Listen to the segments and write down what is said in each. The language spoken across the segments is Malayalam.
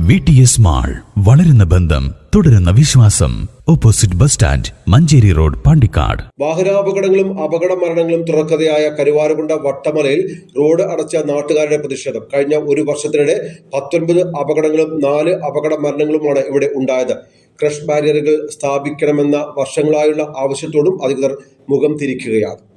വി ടി എസ് മാൾ വളരുന്ന ബന്ധം തുടരുന്ന വിശ്വാസം. Opposite bus stand Manjeri road Pandikkad. വാഹനാപകടങ്ങളും അപകട മരണങ്ങളും തുറക്കഥയായ കരുവാരകുണ്ട വട്ടമലയിൽ റോഡ് അടച്ച നാട്ടുകാരുടെ പ്രതിഷേധം. കഴിഞ്ഞ ഒരു വർഷത്തിനിടെ പത്തൊൻപത് അപകടങ്ങളും നാല് അപകട മരണങ്ങളുമാണ് ഇവിടെ ഉണ്ടായത്. ക്രഷ് ബാരിയറുകൾ സ്ഥാപിക്കണമെന്ന വർഷങ്ങളായുള്ള ആവശ്യത്തോടും അധികൃതർ മുഖം തിരിക്കുകയാണ്.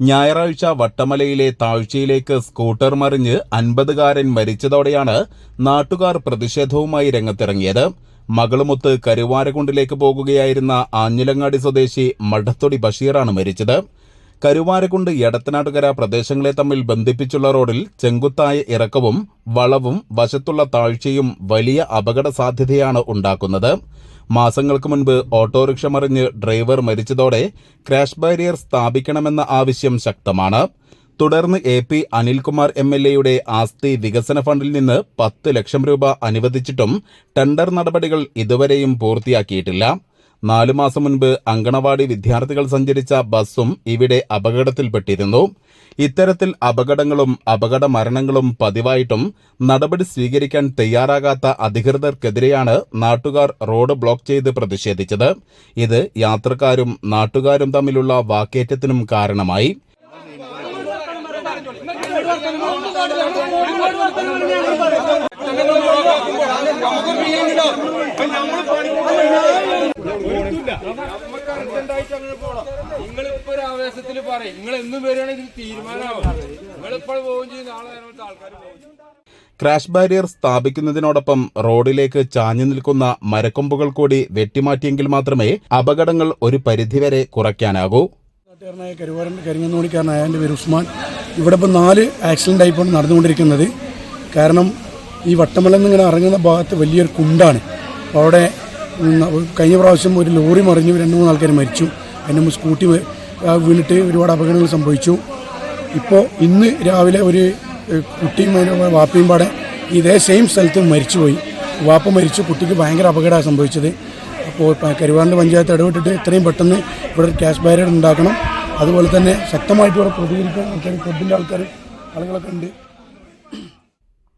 ഞായറാഴ്ച വട്ടമലയിലെ താഴ്ചയിലേക്ക് സ്കൂട്ടർ മറിഞ്ഞ് അൻപതുകാരൻ മരിച്ചതോടെയാണ് നാട്ടുകാർ പ്രതിഷേധവുമായി രംഗത്തിറങ്ങിയത്. മകളുമൊത്ത് കരുവാരകുണ്ടിലേക്ക് പോകുകയായിരുന്ന ആഞ്ഞിലങ്ങാടി സ്വദേശി മഠത്തൊടി ബഷീറാണ് മരിച്ചത്. കരുവാരക്കുണ്ട് എടത്തനാട്ടുകര പ്രദേശങ്ങളെ തമ്മിൽ ബന്ധിപ്പിച്ചുള്ള റോഡിൽ ചെങ്കുത്തായ ഇറക്കവും വളവും വശത്തുള്ള താഴ്ചയും വലിയ അപകട സാധ്യതയാണ് ഉണ്ടാക്കുന്നത്. മാസങ്ങൾക്ക് മുൻപ് ഓട്ടോറിക്ഷ മറിഞ്ഞ് ഡ്രൈവർ മരിച്ചതോടെ ക്രാഷ് ബാരിയർ സ്ഥാപിക്കണമെന്ന ആവശ്യം ശക്തമാണ്. തുടർന്ന് A P Anilkumar M L എയുടെ ആസ്തി വികസന ഫണ്ടിൽ നിന്ന് പത്ത് ലക്ഷം രൂപ അനുവദിച്ചിട്ടും ടെൻഡർ നടപടികൾ ഇതുവരെയും പൂർത്തിയാക്കിയിട്ടില്ല. നാലു മാസം മുൻപ് അങ്കണവാടി വിദ്യാർത്ഥികൾ സഞ്ചരിച്ച ബസ്സും ഇവിടെ അപകടത്തിൽപ്പെട്ടിരുന്നു ഇത്തരത്തിൽ അപകടങ്ങളും അപകട മരണങ്ങളും പതിവായിട്ടും നടപടി സ്വീകരിക്കാൻ തയ്യാറാകാത്ത അധികൃതർക്കെതിരെയാണ് നാട്ടുകാർ റോഡ് ബ്ലോക്ക് ചെയ്ത് പ്രതിഷേധിച്ചത് ഇത് യാത്രക്കാരും നാട്ടുകാരും തമ്മിലുള്ള വാക്കേറ്റത്തിനും കാരണമായി നിങ്ങളിപ്പോ ഒരു ആവേശത്തിൽ പറയും. നിങ്ങൾ എന്നും വരികയാണെങ്കിൽ തീരുമാനമാവും. നിങ്ങളിപ്പോൾ പോവുകയും ചെയ്യും. നാളെ അതിനകത്ത് ആൾക്കാർ പോകും ചെയ്യും. ക്രാഷ് ബാരിയർ സ്ഥാപിക്കുന്നതിനോടൊപ്പം റോഡിലേക്ക് ചാഞ്ഞു നിൽക്കുന്ന മരക്കൊമ്പുകൾ കൂടി വെട്ടിമാറ്റിയെങ്കിൽ മാത്രമേ അപകടങ്ങൾ ഒരു പരിധിവരെ കുറയ്ക്കാനാകൂ. നാട്ടുകാരനായ കരുവാരൻ കരിങ്ങന്നോണിക്കാരനായ എന്റെ പേര് ഉസ്മാൻ. ഇവിടെ ഇപ്പോൾ നാല് ആക്സിഡന്റ് ആയിപ്പോൾ നടന്നുകൊണ്ടിരിക്കുന്നത്. കാരണം ഈ വട്ടമല ഇങ്ങനെ ഇറങ്ങുന്ന ഭാഗത്ത് വലിയൊരു കുണ്ടാണ്. അവിടെ കഴിഞ്ഞ പ്രാവശ്യം ഒരു ലോറി മറിഞ്ഞു രണ്ട് മൂന്ന് ആൾക്കാർ മരിച്ചു. അതിന് സ്കൂട്ടി വീണിട്ട് ഒരുപാട് അപകടങ്ങൾ സംഭവിച്ചു. ഇപ്പോൾ ഇന്ന് രാവിലെ ഒരു കുട്ടിയും വാപ്പയും പാടെ ഇതേ സെയിം സ്ഥലത്ത് മരിച്ചുപോയി. വാപ്പ മരിച്ചു കുട്ടിക്ക് ഭയങ്കര അപകടമാണ് സംഭവിച്ചത്. അപ്പോൾ കരുവാറിന്റെ പഞ്ചായത്ത് ഇടപെട്ടിട്ട് എത്രയും പെട്ടെന്ന് ഇവിടെ ഒരു ക്യാഷ് ബാരിയർ ഉണ്ടാക്കണം. അതുപോലെ തന്നെ ശക്തമായിട്ട് ഇവിടെ പ്രതികരിക്കാൻ ആൾക്കാർ ക്ലബിന്റെ ആൾക്കാർ ആളുകളൊക്കെ ഉണ്ട്.